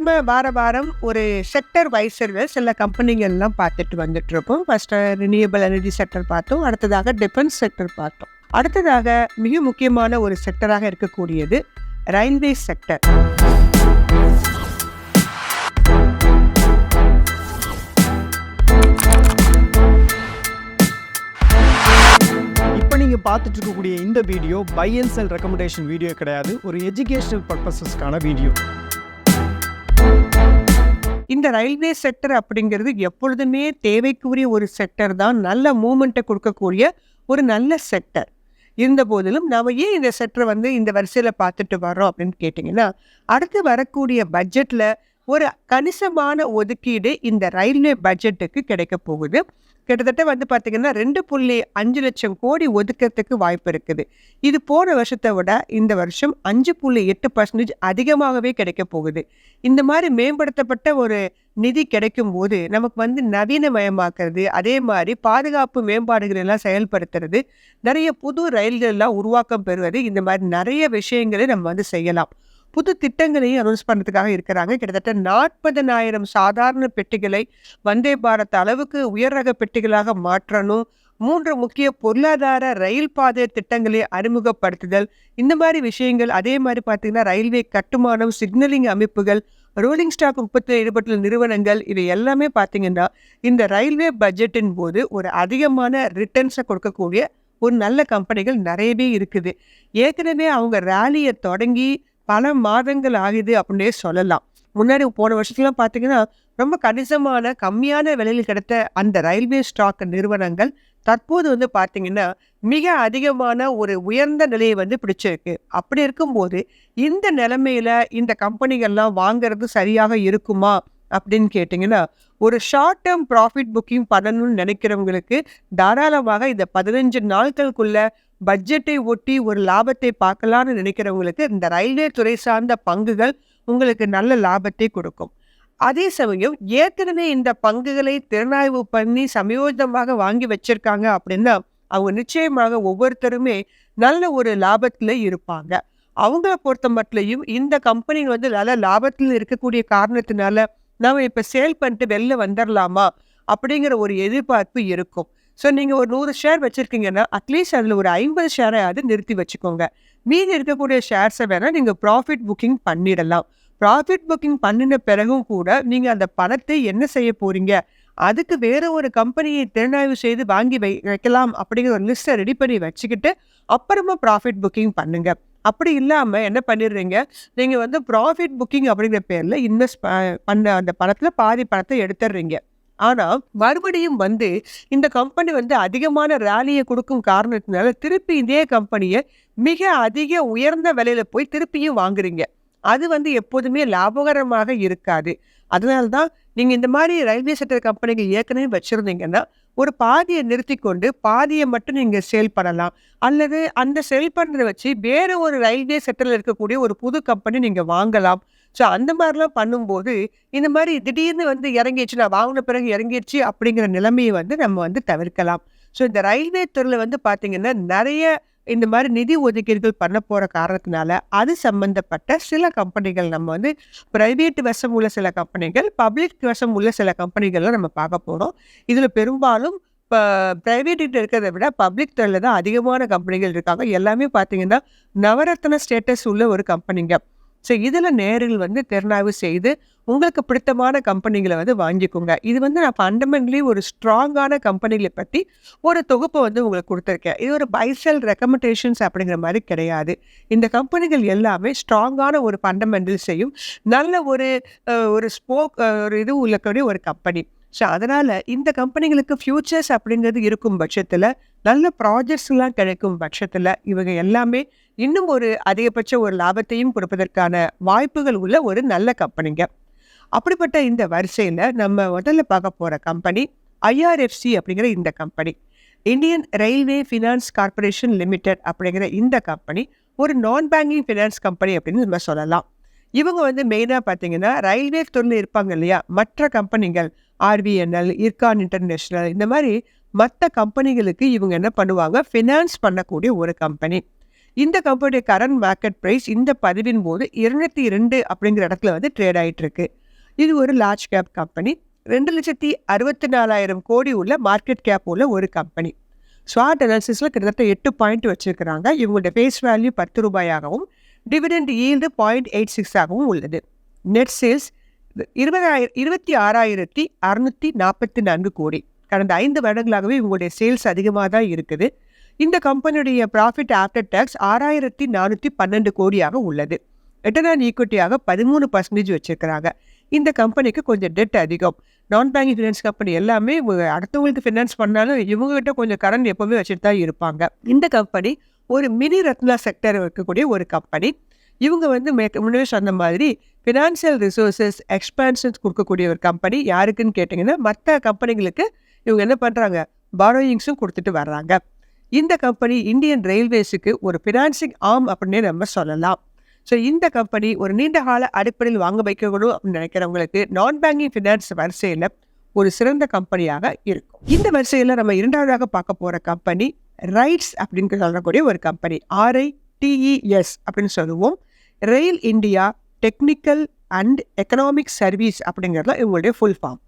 நம்ம வார வாரம் ஒரு செக்டர் வைஸில் சில கம்பெனிகள்லாம் பார்த்துட்டு வந்துட்டு இருக்கோம் ஃபர்ஸ்ட் ரினியூவபிள் எனர்ஜி செக்டர் பார்த்தோம். அடுத்ததாக டிஃபென்ஸ் செக்டர் பார்த்தோம். அடுத்ததாக மிக முக்கியமான ஒரு செக்டராக இருக்கக்கூடியது ரயில்வே செக்டர் இப்போ நீங்கள் பார்த்துட்டு இருக்கக்கூடிய இந்த video buy and sell recommendation video கிடையாது. ஒரு எஜுகேஷனல் பர்பஸஸ்க்கான வீடியோ இந்த ரயில்வே செக்டர் அப்படிங்கிறது எப்பொழுதுமே தேவைக்குரிய ஒரு செக்டர் தான். நல்ல மூமெண்ட்டை கொடுக்கக்கூடிய ஒரு நல்ல செக்டர் இருந்த போதிலும் நாம் ஏன் இந்த செக்டரை வந்து இந்த வரிசையில் பார்த்துட்டு வரோம் அப்படின்னு கேட்டிங்கன்னா அடுத்து வரக்கூடிய பட்ஜெட்டில் ஒரு கணிசமான ஒதுக்கீடு இந்த ரயில்வே பட்ஜெட்டுக்கு கிடைக்க போகுது. கிட்டத்தட்ட வந்து பார்த்திங்கன்னா ரெண்டு புள்ளி அஞ்சு லட்சம் கோடி ஒதுக்கிறதுக்கு வாய்ப்பு இருக்குது. இது போன வருஷத்தை விட இந்த வருஷம் அஞ்சு புள்ளி எட்டு பர்சன்டேஜ் அதிகமாகவே கிடைக்க போகுது. இந்த மாதிரி மேம்படுத்தப்பட்ட ஒரு நிதி கிடைக்கும் போது நமக்கு வந்து நவீனமயமாக்குறது அதே மாதிரி பாதுகாப்பு மேம்பாடுகள் எல்லாம் செயல்படுத்துறது நிறைய புது ரயில்கள்லாம் உருவாக்கம் பெறுவது இந்த மாதிரி நிறைய விஷயங்களை நம்ம வந்து செய்யலாம். புது திட்டங்களையும் அனௌன்ஸ் பண்ணுறதுக்காக இருக்கிறாங்க. கிட்டத்தட்ட நாற்பதனாயிரம் சாதாரண பெட்டிகளை வந்தே பாரத் அளவுக்கு உயர் ரக பெட்டிகளாக மாற்றணும். மூன்று முக்கிய பொருளாதார ரயில் பாதை திட்டங்களை அறிமுகப்படுத்துதல். இந்த மாதிரி விஷயங்கள் அதே மாதிரி பார்த்திங்கன்னா ரயில்வே கட்டுமானம் சிக்னலிங் அமைப்புகள் ரோலிங் ஸ்டாக் உற்பத்தியில் ஈடுபட்டுள்ள நிறுவனங்கள் இது எல்லாமே பார்த்திங்கன்னா இந்த ரயில்வே பட்ஜெட்டின் போது ஒரு அதிகமான ரிட்டர்ன்ஸை கொடுக்கக்கூடிய ஒரு நல்ல கம்பெனிகள் நிறையவே இருக்குது. ஏற்கனவே அவங்க ரேலியை தொடங்கி பல மாதங்கள் ஆகுது அப்படின்னே சொல்லலாம். முன்னாடி போன வருஷத்துலாம் பார்த்தீங்கன்னா ரொம்ப கணிசமான கம்மியான விலையில் கிடைத்த அந்த ரயில்வே ஸ்டாக் நிறுவனங்கள் தற்போது வந்து பார்த்திங்கன்னா மிக அதிகமான ஒரு உயர்ந்த நிலையை வந்து பிடிச்சிருக்கு. அப்படி இருக்கும்போது இந்த நிலமையில் இந்த கம்பெனிகள்லாம் வாங்குறது சரியாக இருக்குமா அப்படின்னு கேட்டிங்கன்னா ஒரு ஷார்ட் டேர்ம் ப்ராஃபிட் புக்கிங் பண்ணணும்னு நினைக்கிறவங்களுக்கு தாராளமாக இந்த பதினஞ்சு நாட்களுக்குள்ள பட்ஜெட்டை ஒட்டி ஒரு லாபத்தை பார்க்கலான்னு நினைக்கிறவங்களுக்கு இந்த ரயில்வே துறை சார்ந்த பங்குகள் உங்களுக்கு நல்ல லாபத்தை கொடுக்கும். அதே சமயம் ஏற்கனவே இந்த பங்குகளை திறனாய்வு பண்ணி சமயோஜிதமாக வாங்கி வச்சிருக்காங்க அப்படின்னா அவங்க நிச்சயமாக ஒவ்வொருத்தருமே நல்ல ஒரு லாபத்தில் இருப்பாங்க. அவங்கள பொறுத்த மட்டும் இந்த கம்பெனி வந்து நல்ல லாபத்தில் இருக்கக்கூடிய காரணத்தினால நம்ம இப்போ சேல் பண்ணிட்டு வெளில வந்துடலாமா அப்படிங்கிற ஒரு எதிர்பார்ப்பு இருக்கும். ஸோ நீங்கள் ஒரு நூறு ஷேர் வச்சுருக்கீங்கன்னா அட்லீஸ்ட் அதில் ஒரு ஐம்பது ஷேரையாவது நிறுத்தி வச்சுக்கோங்க. மீதி இருக்கக்கூடிய ஷேர்ஸை வேணால் நீங்கள் ப்ராஃபிட் புக்கிங் பண்ணிடலாம். ப்ராஃபிட் புக்கிங் பண்ணின பிறகும் கூட நீங்கள் அந்த பணத்தை என்ன செய்ய போகிறீங்க அதுக்கு வேறு ஒரு கம்பெனியை திறனாய்வு செய்து வாங்கி வை வைக்கலாம் அப்படிங்கிற ஒரு லிஸ்ட்டை ரெடி பண்ணி வச்சுக்கிட்டு அப்புறமா ப்ராஃபிட் புக்கிங் பண்ணுங்கள் அப்படி இல்லாமல் என்ன பண்ணிடுறீங்க? நீங்கள் வந்து ப்ராஃபிட் புக்கிங் அப்படிங்கிற பேரில் இன்வெஸ்ட் பண்ண அந்த பணத்தில் பாதி பணத்தை எடுத்துடுறீங்க. ஆனால் மறுபடியும் வந்து இந்த கம்பெனி வந்து அதிகமான ரேலியை கொடுக்கும் காரணத்தினால திருப்பி இதே கம்பெனியை மிக அதிக உயர்ந்த விலையில் போய் திருப்பியும் வாங்குறீங்க. அது வந்து எப்போதுமே லாபகரமாக இருக்காது. அதனால தான் நீங்கள் இந்த மாதிரி ரயில்வே செக்டர் கம்பெனிகள் ஏற்கனவே வச்சுருந்தீங்கன்னா ஒரு பாதியை நிறுத்தி கொண்டு பாதியை மட்டும் நீங்கள் சேல் பண்ணலாம். அல்லது அந்த சேல் பண்ணுறத வச்சு வேறு ஒரு ரயில்வே செக்டரில் இருக்கக்கூடிய ஒரு புது கம்பெனி நீங்கள் வாங்கலாம். ஸோ அந்த மாதிரிலாம் பண்ணும்போது இந்த மாதிரி திடீர்னு வந்து இறங்கிடுச்சு நான் வாங்கின பிறகு இறங்கிடுச்சு அப்படிங்கிற நிலைமையை வந்து நம்ம வந்து தவிர்க்கலாம். ஸோ இந்த ரயில்வே துறையில் வந்து பார்த்திங்கன்னா நிறைய இந்த மாதிரி நிதி ஒதுக்கீடுகள் பண்ண போகிற காரணத்தினால அது சம்மந்தப்பட்ட சில கம்பெனிகள் நம்ம வந்து ப்ரைவேட் வசம் உள்ள சில கம்பெனிகள் பப்ளிக் வசம் உள்ள சில கம்பெனிகள்லாம் நம்ம பார்க்க போகிறோம் இதில் பெரும்பாலும் இப்போ ப்ரைவேட் இருக்கிறத விட பப்ளிக் துறையில் தான் அதிகமான கம்பெனிகள் இருக்காங்க. எல்லாமே பார்த்தீங்கன்னா நவரத்ன ஸ்டேட்டஸ் உள்ள ஒரு கம்பெனிங்க ஸோ இதில் நேரில் வந்து திறனாய்வு செய்து உங்களுக்கு பிடித்தமான கம்பெனிகளை வந்து வாங்கிக்கோங்க. இது வந்து நான் ஃபண்டமெண்டலி ஒரு ஸ்ட்ராங்கான கம்பெனிகளை பற்றி ஒரு தொகுப்பை வந்து உங்களுக்கு கொடுத்துருக்கேன். இது ஒரு பைசெல் ரெக்கமெண்டேஷன்ஸ் அப்படிங்கிற மாதிரி கிடையாது. இந்த கம்பெனிகள் எல்லாமே ஸ்ட்ராங்கான ஒரு ஃபண்டமெண்டல்ஸையும் நல்ல ஒரு ஒரு ஸ்போக் ஒரு இது உள்ளக்கூடிய ஒரு கம்பெனி. ஸோ அதனால் இந்த கம்பெனிகளுக்கு ஃப்யூச்சர்ஸ் அப்படிங்கிறது இருக்கும் பட்சத்தில் நல்ல ப்ராஜெக்ட்ஸ்லாம் கிடைக்கும் பட்சத்தில் இவங்க எல்லாமே இன்னும் ஒரு அதிகபட்ச ஒரு லாபத்தையும் கொடுப்பதற்கான வாய்ப்புகள் உள்ள ஒரு நல்ல கம்பெனிங்க. அப்படிப்பட்ட இந்த வரிசையில் நம்ம முதல்ல பார்க்க போகிற கம்பெனி ஐஆர்எஃப்சி அப்படிங்கிற இந்த company. Indian railway finance corporation limited அப்படிங்கிற இந்த கம்பெனி ஒரு நான் பேங்கிங் ஃபினான்ஸ் கம்பெனி அப்படின்னு நம்ம சொல்லலாம். இவங்க வந்து மெயினாக பார்த்தீங்கன்னா ரயில்வே துறையில் இருப்பாங்க இல்லையா? மற்ற கம்பெனிகள் ஆர்பிஎன்எல் இர்கான் இன்டர்நேஷ்னல் இந்த மாதிரி மற்ற கம்பெனிகளுக்கு இவங்க என்ன பண்ணுவாங்க? ஃபினான்ஸ் பண்ணக்கூடிய ஒரு கம்பெனி. இந்த கம்பெனியுடைய கரண்ட் மார்க்கெட் ப்ரைஸ் இந்த பதிவின் போது இருநூத்தி ரெண்டு அப்படிங்கிற இடத்துல வந்து ட்ரேட் ஆகிட்டு இருக்கு. இது ஒரு லார்ஜ் கேப் கம்பெனி ரெண்டு லட்சத்தி அறுபத்தி நாலாயிரம் கோடி உள்ள மார்க்கெட் கேப் உள்ள ஒரு கம்பெனி ஸ்வாட் அனாலிசிஸில் கிட்டத்தட்ட எட்டு பாயிண்ட் வச்சுருக்கிறாங்க. இவங்களுடைய ஃபேஸ் வேல்யூ பத்து ரூபாயாகவும் டிவிடெண்ட் ஈல்டு பாயிண்ட் எயிட் சிக்ஸாகவும் உள்ளது. நெட் சேல்ஸ் இருபதாயிரம் இருபத்தி ஆறாயிரத்தி அறுநூற்றி நாற்பத்தி நான்கு கோடி. கடந்த ஐந்து வருடங்களாகவே இவங்களுடைய சேல்ஸ் அதிகமாக தான் இருக்குது. இந்த கம்பெனியுடைய ப்ராஃபிட் ஆஃப்டர் டேக்ஸ் ஆறாயிரத்தி நானூற்றி பன்னெண்டு கோடியாக உள்ளது. ரிட்டர்ன் ஆன் ஈக்விட்டியாக பதிமூணு பர்சன்டேஜ் வச்சுருக்கிறாங்க. இந்த கம்பெனிக்கு கொஞ்சம் டெட் அதிகம். நான் பேங்கிங் ஃபினான்ஸ் கம்பெனி எல்லாமே அடுத்தவங்களுக்கு ஃபினான்ஸ் பண்ணாலும் இவங்ககிட்ட கொஞ்சம் கரண்ட் எப்போவுமே வச்சுட்டு தான் இருப்பாங்க. இந்த கம்பெனி ஒரு மினி ரத்னா செக்டர் இருக்கக்கூடிய ஒரு கம்பெனி இவங்க வந்து மே முன்னாடி சொன்ன மாதிரி ஃபினான்சியல் ரிசோர்ஸஸ் எக்ஸ்பான்ஷன்ஸ் கொடுக்கக்கூடிய ஒரு கம்பெனி யாருக்குன்னு கேட்டிங்கன்னா மற்ற கம்பெனிகளுக்கு இவங்க என்ன பண்ணுறாங்க பாரோயிங்ஸும் கொடுத்துட்டு வர்றாங்க. இந்த கம்பெனி இந்தியன் ரயில்வேஸுக்கு ஒரு ஃபினான்சிங் ஆம் அப்படின்னே நம்ம சொல்லலாம். ஸோ இந்த கம்பெனி ஒரு நீண்ட கால அடிப்படையில் வாங்க வைக்கணும் அப்படின்னு நினைக்கிறவங்களுக்கு நான் பேங்கிங் ஃபினான்ஸ் வரிசையில் ஒரு சிறந்த கம்பெனியாக இருக்கும். இந்த வரிசையில் நம்ம இரண்டாவதாக பார்க்க போகிற கம்பெனி ரைட்ஸ் அப்படின்னு சொல்லக்கூடிய ஒரு கம்பெனி ஆர்ஐ டிஇஎஸ் அப்படின்னு சொல்லுவோம். Rail India technical and economic service அப்படிங்கிறதுல இவங்களுடைய ஃபுல் ஃபார்ம்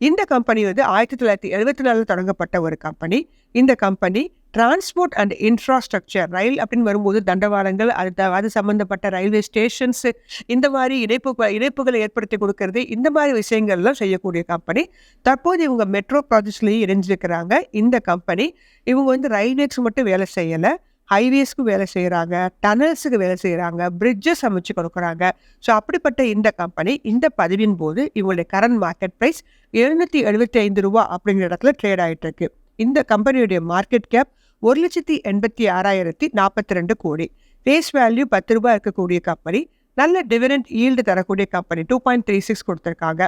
இந்த கம்பெனி வந்து ஆயிரத்தி தொள்ளாயிரத்தி எழுபத்தி நாலில் தொடங்கப்பட்ட ஒரு கம்பெனி இந்த company transport and infrastructure rail அப்படின்னு வரும்போது தண்டவாளங்கள் அது த- அது சம்மந்தப்பட்ட ரயில்வே ஸ்டேஷன்ஸ் இந்த மாதிரி இணைப்பு இணைப்புகளை ஏற்படுத்தி கொடுக்கறது இந்த மாதிரி விஷயங்கள்லாம் செய்யக்கூடிய கம்பெனி தற்போது இவங்க மெட்ரோ ப்ராஜெக்ட்ஸ்லேயும் இணைஞ்சிருக்கிறாங்க. இந்த கம்பெனி இவங்க வந்து ரயில்வேஸ் மட்டும் வேலை செய்யலை ஹைவேஸ்க்கு வேலை செய்கிறாங்க டனல்ஸுக்கு வேலை செய்கிறாங்க பிரிட்ஜஸ் அமைச்சு கொடுக்குறாங்க. ஸோ அப்படிப்பட்ட இந்த கம்பெனி இந்த பதிவின் போது இவங்களுடைய கரண்ட் மார்க்கெட் ப்ரைஸ் எழுநூற்றி எழுபத்தி ஐந்து ரூபா அப்படிங்கிற இடத்துல ட்ரேட் ஆகிட்டு இருக்கு இந்த கம்பெனியுடைய மார்க்கெட் கேப் ஒரு லட்சத்தி எண்பத்தி ஆறாயிரத்தி நாற்பத்தி ரெண்டு கோடி. ஃபேஸ் வேல்யூ பத்து ரூபாய் இருக்கக்கூடிய கம்பெனி நல்ல டிவிடெண்ட் ஈல்டு தரக்கூடிய company two point three six கொடுத்துருக்காங்க.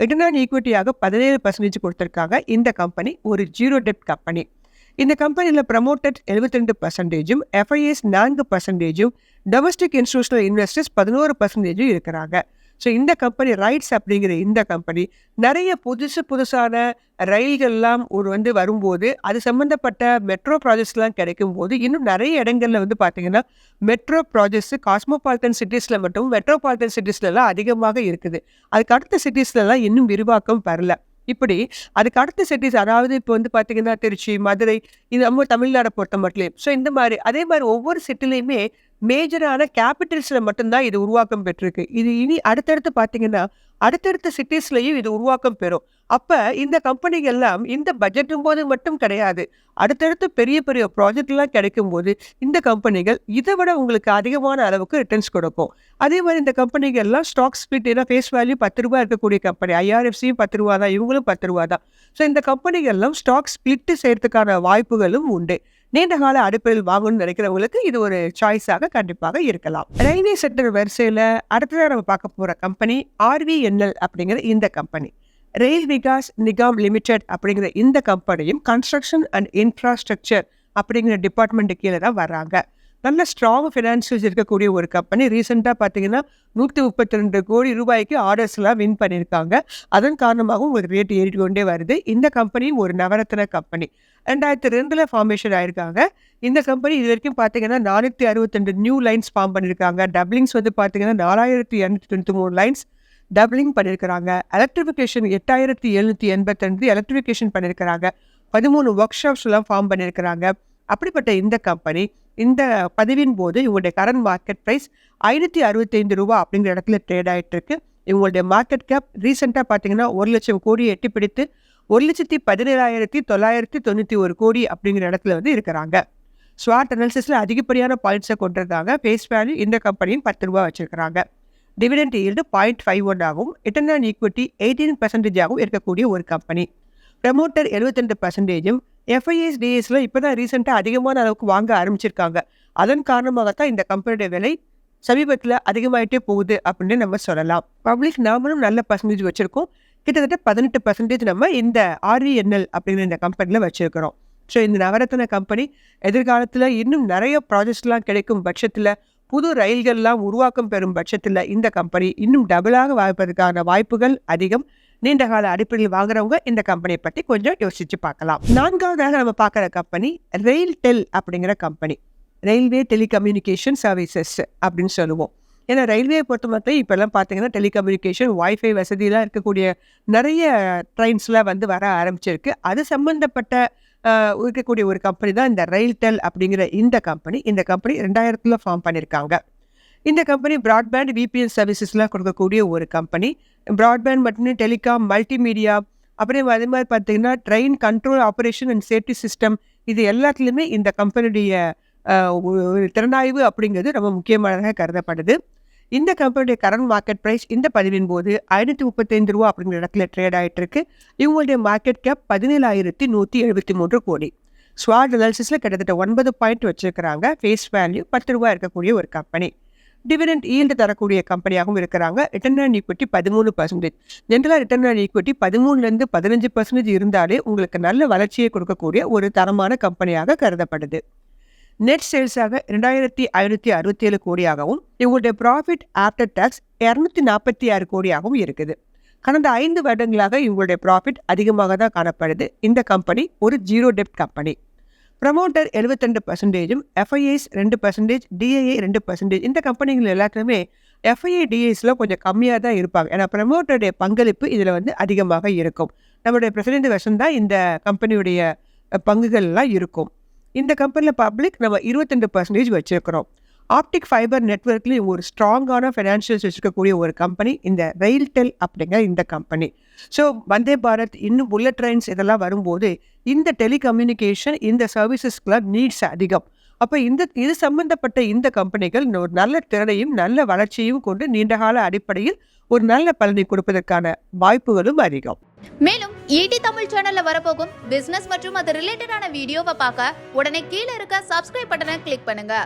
ரிட்டர்ன் ஆன் ஈக்விட்டியாக பதினேழு பர்சன்டேஜ் கொடுத்துருக்காங்க. இந்த கம்பெனி ஒரு ஜீரோ டெட் கம்பெனி இந்த கம்பெனியில் ப்ரமோட்டட் எழுபத்தி ரெண்டு பர்சன்டேஜும் எஃப்ஐஎஸ் நான்கு பர்சன்டேஜும் டொமஸ்டிக் இன்ஸ்டியூஷனல் இன்வெஸ்டர்ஸ் பதினோரு பர்சன்டேஜும் இருக்கிறாங்க. ஸோ இந்த கம்பெனி ரைட்ஸ் அப்படிங்கிற இந்த கம்பெனி நிறைய புதுசு புதுசான ரயில்கள்லாம் ஒரு வந்து வரும்போது அது சம்மந்தப்பட்ட மெட்ரோ ப்ராஜெக்ட்ஸ்லாம் கிடைக்கும் போது இன்னும் நிறைய இடங்களில் வந்து பார்த்தீங்கன்னா மெட்ரோ ப்ராஜெக்ட்ஸு காஸ்மோபாலிட்டன் சிட்டிஸில் மட்டும் மெட்ரோபாலிட்டன் சிட்டிஸ்லலாம் அதிகமாக இருக்குது. அதுக்கு அடுத்த சிட்டிஸ்லலாம் இன்னும் விரிவாக்கம் வரல. இப்படி அதுக்கு அடுத்த சிட்டிஸ் அதாவது இப்போ வந்து பார்த்தீங்கன்னா திருச்சி மதுரை இது நம்ம தமிழ்நாடை பொறுத்த மட்டும் ஸோ இந்த மாதிரி அதே மாதிரி ஒவ்வொரு சிட்டிலையுமே மேஜரான கேபிட்டல்ஸில் மட்டும்தான் இது உருவாக்கம் பெற்றிருக்கு. இது இனி அடுத்தடுத்து பார்த்தீங்கன்னா அடுத்தடுத்த சிட்டிஸ்லையும் இது உருவாக்கம் பெறும். அப்போ இந்த கம்பெனிகள் எல்லாம் இந்த பட்ஜெட்டும் போது மட்டும் கிடையாது. அடுத்தடுத்து பெரிய பெரிய ப்ராஜெக்ட்லாம் கிடைக்கும் போது இந்த கம்பெனிகள் இதை விட உங்களுக்கு அதிகமான அளவுக்கு ரிட்டர்ன்ஸ் கொடுக்கும். அதே மாதிரி இந்த கம்பெனிகள்லாம் ஸ்டாக் ஸ்பிளிட் ஏன்னா ஃபேஸ் வேல்யூ பத்து ரூபா இருக்கக்கூடிய கம்பெனி ஐஆர்எஃப்சியும் பத்து ரூபா தான் இவங்களும் பத்து ரூபா தான். ஸோ இந்த கம்பெனிகள்லாம் ஸ்டாக் ஸ்பிளிட் செய்கிறதுக்கான வாய்ப்புகளும் உண்டு. நீண்ட கால அடுப்பில் வாங்கணும்னு நினைக்கிறவங்களுக்கு இது ஒரு சாய்ஸாக கண்டிப்பாக இருக்கலாம். ரயில்வே செக்டர் வரிசையில் அடுத்ததாக நம்ம பார்க்க போகிற கம்பெனி ஆர்விஎன்எல் அப்படிங்கிற இந்த company rail Vikas Nigam limited அப்படிங்கிற இந்த கம்பெனியும் கன்ஸ்ட்ரக்ஷன் அண்ட் இன்ஃப்ராஸ்ட்ரக்சர் அப்படிங்கிற டிபார்ட்மெண்ட்டு கீழே தான் வர்றாங்க. நல்ல ஸ்ட்ராங் ஃபினான்ஷியல்ஸ் இருக்கக்கூடிய ஒரு கம்பெனி ரீசெண்டாக பார்த்தீங்கன்னா நூற்றி முப்பத்தி ரெண்டு கோடி ரூபாய்க்கு ஆர்டர்ஸ்லாம் வின் பண்ணியிருக்காங்க. அதன் காரணமாகவும் உங்களுக்கு ரேட் ஏறிட்டு கொண்டே வருது. இந்த கம்பெனியும் ஒரு நவரத்ன கம்பெனி ரெண்டாயிரத்தி ரெண்டில் ஃபார்மேஷன் ஆயிருக்காங்க. இந்த கம்பெனி இது வரைக்கும் பார்த்தீங்கன்னா நானூற்றி அறுபத்தெண்டு நியூ லைன்ஸ் ஃபார்ம் பண்ணியிருக்காங்க. டப்ளிங்ஸ் வந்து பார்த்தீங்கன்னா நாலாயிரத்தி இரநூத்தி தொண்ணூற்றி மூணு லைன்ஸ் டப்ளிங் பண்ணியிருக்கிறாங்க. எலக்ட்ரிஃபிகேஷன் எட்டாயிரத்தி எழுநூற்றி எண்பத்தஞ்சு எலக்ட்ரிஃபிகேஷன் பண்ணியிருக்கிறாங்க. பதிமூணு ஒர்க் ஷாப்ஸ்லாம் ஃபார்ம் பண்ணியிருக்கிறாங்க. அப்படிப்பட்ட இந்த கம்பெனி இந்த பதிவின் போது இவங்களுடைய கரண்ட் மார்க்கெட் ப்ரைஸ் ஐநூற்றி அறுபத்தைந்து ரூபா அப்படிங்கிற இடத்துல ட்ரேட் ஆகிட்டு இருக்கு இவங்களுடைய மார்க்கெட் கேப் ரீசெண்டாக பார்த்தீங்கன்னா ஒரு லட்சம் கோடியை எட்டி பிடித்து ஒரு லட்சத்தி பதினேழாயிரத்தி தொள்ளாயிரத்தி தொண்ணூற்றி ஒரு கோடி அப்படிங்கிற இடத்துல வந்து இருக்கிறாங்க. ஸ்வாட் அனாலிசிஸில் அதிகப்படியான பாயிண்ட்ஸை கொண்டிருந்தாங்க. ஃபேஸ் வேல்யூ இந்த கம்பெனியும் பத்து ரூபா வச்சுருக்கிறாங்க. Dividend yield point five one ஆகும் ரிட்டர்ன் ஆன் ஈக்விட்டி எயிட்டீன் பர்சன்டேஜாகவும் இருக்கக்கூடிய ஒரு கம்பெனி ப்ரமோட்டர் எழுபத்தெண்டு பர்சன்டேஜும் எஃப்ஐஎஸ் டிஎஸ்ல இப்போ தான் ரீசெண்டாக அதிகமான அளவுக்கு வாங்க ஆரம்பிச்சிருக்காங்க. அதன் காரணமாகத்தான் இந்த கம்பெனியோட விலை சமீபத்தில் அதிகமாயிட்டே போகுது அப்படின்னு நம்ம சொல்லலாம். பப்ளிக் நாமளும் நல்ல பர்சன்டேஜ் வச்சுருக்கோம். கிட்டத்தட்ட பதினெட்டு பர்சன்டேஜ் நம்ம இந்த ஆர்இஎன்எல் அப்படிங்கிற இந்த கம்பெனியில் வச்சுருக்கிறோம். ஸோ இந்த நவரத்ன கம்பெனி எதிர்காலத்தில் இன்னும் நிறைய ப்ராஜெக்ட்ஸ்லாம் கிடைக்கும் பட்சத்தில் புது ரயில்கள்லாம் உருவாக்கம் பெறும் பட்சத்தில் இந்த கம்பெனி இன்னும் டபுளாக வாய்ப்பதற்கான வாய்ப்புகள் அதிகம். நீண்ட கால அடிப்படையில் வாங்குறவங்க இந்த கம்பெனியை பற்றி கொஞ்சம் யோசிச்சு பார்க்கலாம். நான்காவதாக நம்ம பார்க்குற கம்பெனி ரெயில் டெல் அப்படிங்கிற கம்பெனி ரயில்வே டெலிகம்யூனிகேஷன் சர்வீசஸ் அப்படின்னு சொல்லுவோம். ஏன்னா ரயில்வே பொறுத்த மட்டும் இப்போல்லாம் பார்த்தீங்கன்னா டெலிகம்யூனிகேஷன் வைஃபை வசதியெலாம் இருக்கக்கூடிய நிறைய ட்ரெயின்ஸ்லாம் வந்து வர ஆரம்பிச்சிருக்கு. அது சம்மந்தப்பட்ட இருக்கக்கூடிய ஒரு கம்பெனி தான் இந்த ரயில்டெல் அப்படிங்கிற இந்த கம்பெனி இந்த கம்பெனி ரெண்டாயிரத்தில் ஃபார்ம் பண்ணியிருக்காங்க. இந்த கம்பெனி ப்ராட்பேண்ட் விபிஎன் சர்வீசஸ்லாம் கொடுக்கக்கூடிய ஒரு கம்பெனி ப்ராட்பேண்ட் மட்டும் டெலிகாம் மல்டிமீடியா அப்புறம் அதே மாதிரி பார்த்தீங்கன்னா train control operation and safety system இது எல்லாத்துலேயுமே இந்த கம்பெனியுடைய ஒரு திறனாய்வு அப்படிங்கிறது ரொம்ப முக்கியமானதாக கருதப்படுது. இந்த கம்பெனியுடைய கரண்ட் மார்க்கெட் ப்ரைஸ் இந்த பதிவின் போது ஐநூற்றி முப்பத்தைந்து ரூபா அப்படிங்கிற இடத்துல ட்ரேட் ஆகிட்டு இருக்கு இவங்களுடைய மார்க்கெட் கேப் பதினேழாயிரத்தி நூற்றி எழுபத்தி மூன்று கோடி. ஸ்வாட் அனாலிசிஸில் கிட்டத்தட்ட ஒன்பது பாயிண்ட் வச்சிருக்கிறாங்க. ஃபேஸ் வேல்யூ பத்து ரூபா இருக்கக்கூடிய ஒரு கம்பெனி டிவிடெண்ட் ஈல்டு தரக்கூடிய கம்பெனியாகவும் இருக்கிறாங்க. ரிட்டர்ன் ஆன் ஈக்விட்டி பதிமூணு பர்சன்டேஜ் ஜென்ரலாக ரிட்டர்ன் ஆன் ஈக்விட்டி பதிமூணுலேருந்து பதினஞ்சு பர்சன்டேஜ் இருந்தாலே உங்களுக்கு நல்ல வளர்ச்சியை கொடுக்கக்கூடிய ஒரு தரமான கம்பெனியாக கருதப்படுது. நெட் சேல்ஸாக ரெண்டாயிரத்தி ஐநூற்றி அறுபத்தி ஏழு கோடியாகவும் இவங்களுடைய ப்ராஃபிட் ஆஃப்டர் டேக்ஸ் இரநூத்தி நாற்பத்தி ஆறு கோடியாகவும் இருக்குது. கடந்த ஐந்து வருடங்களாக இவங்களுடைய ப்ராஃபிட் அதிகமாக தான் காணப்படுது. இந்த கம்பெனி ஒரு ஜீரோ டெப்ட் கம்பெனி ப்ரமோட்டர் எழுபத்தெண்டு பர்சன்டேஜும் எஃப்ஐஐஸ் ரெண்டு பர்சன்டேஜ் டிஐஏ ரெண்டு பர்சன்டேஜ் இந்த கம்பெனிகள் எல்லாத்துலேயுமே எஃப்ஐஏ டிஐஸில் கொஞ்சம் கம்மியாக தான் இருப்பாங்க. ஏன்னா ப்ரமோட்டருடைய பங்களிப்பு இதில் வந்து அதிகமாக இருக்கும். நம்மளுடைய பிரசிடென்ட் வருஷம் தான் இந்த கம்பெனியுடைய பங்குகள்லாம் இருக்கும். இந்த கம்பெனியில் பப்ளிக் நம்ம இருபத்தெண்டு பர்சன்டேஜ் வச்சுருக்கிறோம். ஆப்டிக் ஃபைபர் நெட்ஒர்க்லேயும் ஒரு ஸ்ட்ராங்கான ஃபைனான்ஷியல்ஸ் வச்சுருக்கக்கூடிய ஒரு கம்பெனி இந்த ரெயில்டெல் அப்படிங்கிற இந்த கம்பெனி ஸோ வந்தே பாரத் இன்னும் புல்லட் ட்ரெயின்ஸ் இதெல்லாம் வரும்போது இந்த டெலிகம்யூனிகேஷன் இந்த சர்வீசஸ்க்கெலாம் நீட்ஸ் அதிகம். அப்போ இந்த இது சம்பந்தப்பட்ட இந்த கம்பெனிகள் ஒரு நல்ல திறனையும் நல்ல வளர்ச்சியும் கொண்டு நீண்டகால அடிப்படையில் ஒரு நல்ல பலனை கொடுப்பதற்கான வாய்ப்புகளும் அதிகம். மேலும் ஈடி தமிழ் சேனல்ல வரப்போகும் பிசினஸ் மற்றும் அது ரிலேட்டடான வீடியோவை பார்க்க உடனே கீழே இருக்க சப்ஸ்கிரைப் பட்டனை கிளிக் பண்ணுங்க.